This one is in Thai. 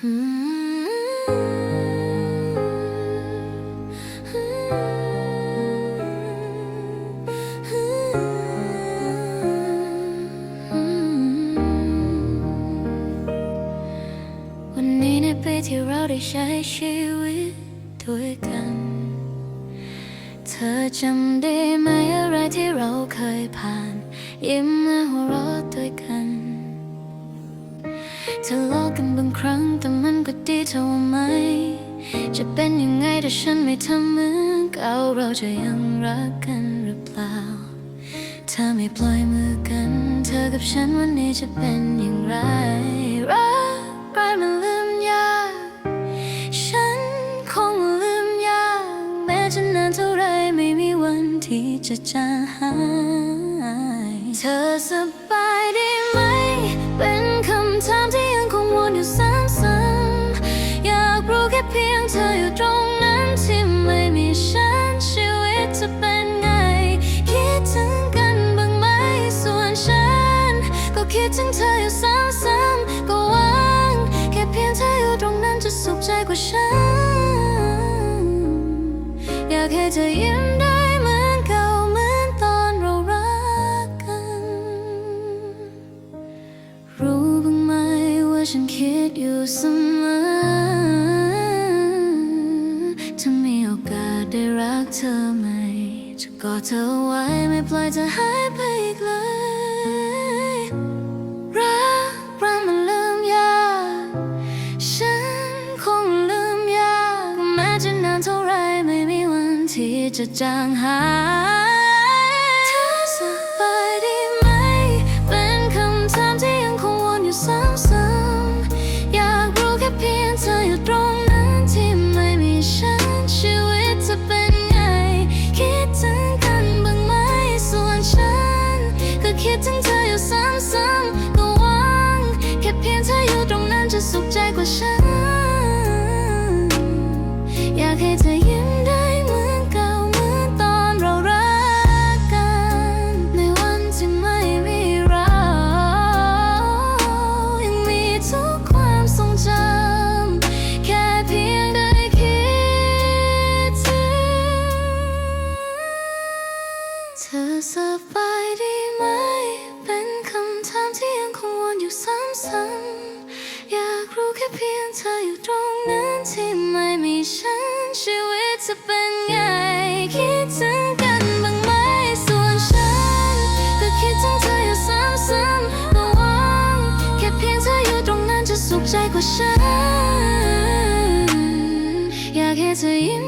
วันนี้ในปีที่เราได้ใช้ชีวิตด้วยกัน เธอจำได้ไหมอะไรที่เราเคยผ่าน ยิ้มและหัวเราะด้วยกัน ทะเลาะกันบางครั้งแต่มันก็ดีเท่าไหม จะเป็นยังไงถ้าฉันไม่ทำเหมือนเก่าเราจะยังรักกันหรือเปล่า ถ้าไม่ปล่อยมือกัน เธอกับฉันวันนี้จะเป็นอย่างไร รักใครมันลืมยาก ฉันคงลืมยาก แม้จะนานเท่าไรไม่มีวันที่จะจางหาย เธอสบ เธออยู่ซ้ำๆก็หวังแค่เพียงเธออยู่ตรงนั้นจะสุขใจกว่าฉัน อยากให้เธอยิ้มได้เหมือนเก่าเหมือนตอนเรารักกัน รู้บ้างไหมว่าฉันคิดอยู่เสมอถ้ามีโอกาสได้รักเธอไหมจะกอดเธอไว้ไม่ปล่อยเธอหายไปอีกเลย จะนานเท่าไรไม่มีวันที่จะจางหายเธอสบายดีไหม เป็นคำถามที่ยังคงวนอยู่ซ้ำๆอยากรู้แค่เพียงเธออยู่ตรงนั้นที่ไม่มีฉันชีวิตจะเป็นไง คิดถึงกันบ้างไหมส่วนฉัน ก็คิดถึงเธออยู่ซ้ำๆก็หวังแค่เพียงเธออยู่ตรงนั้นจะสุขใจกว่าฉัน ให้เธอยิ้มได้เหมือนเก่าเหมือนตอนเรารักกัน ในวันที่ไม่มีเรา ยังมีทุกความทรงจำแค่เพียงได้คิดถึงเธอสบายดีไหม เป็นคำถามที่ยังคงวนอยู่ซ้ำๆอยากรู้แค่เพียงเธออยู่ตรงนั้นที่ไม่มีฉัน จะเป็นไง คิดถึงกันบ้างไหม ส่วนฉัน ก็คิดถึงเธออยู่ซ้ำๆก็หวังแค่เพียงเธออยู่ตรงนั้นจะสุขใจกว่าฉัน อยากให้เธอยิ้ม